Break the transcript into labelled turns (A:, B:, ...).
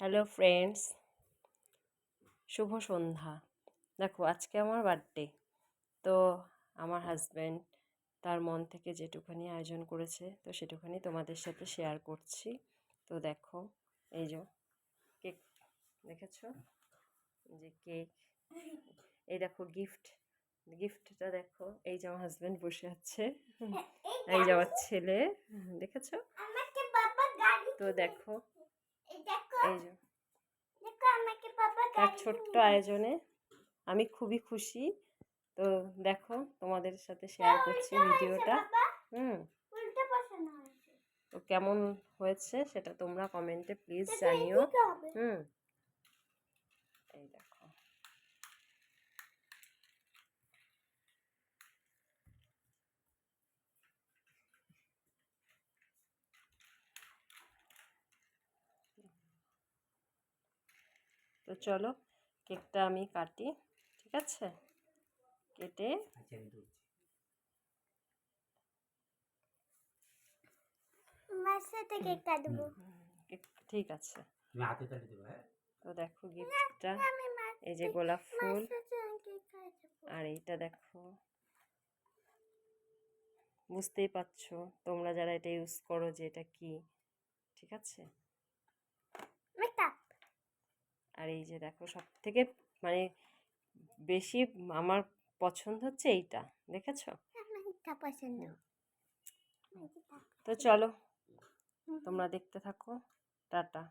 A: Hello friends শুভ সন্ধ্যা। দেখো আজকে আমার বার্থডে তো আমার হাজব্যান্ড তার মন থেকে যেটুখানি আয়োজন করেছে তো সেটুখানি তোমাদের সাথে শেয়ার করছি। তো দেখো এই যে কেক দেখেছ? যে কেক এই দেখো গিফট গিফটটা দেখো এই যে আমার হাজব্যান্ড বসে আছে। এই যে আমার ছেলে দেখেছ? তো দেখো
B: এই
A: যে। তার ছোট্ট আয়োজনে আমি খুবই খুশি। তো দেখো তোমাদের সাথে শেয়ার করছি ভিডিওটা। হুম। তো কেমন হয়েছে সেটা তোমরা কমেন্টে প্লিজ জানিও। হুম এই দেখো তো চলো কেকটা আমি কাটি ঠিক আছে? কেটে
B: কেক
A: ঠিক আছে।
C: হ্যাঁ?
A: তো দেখো গিফটটা। এই যে গোলাপ ফুল। আর এইটা দেখো। বুঝতেই পারছ তোমরা যারা এটা ইউজ করো যে এটা কি ঠিক আছে?
B: মেকআপ
A: আর এই যে দেখো সব থেকে মানে বেশি আমার পছন্দ হচ্ছে এইটা দেখেছ?
B: পছন্দ।
A: তো চলো তোমরা দেখতে থাকো টাটা।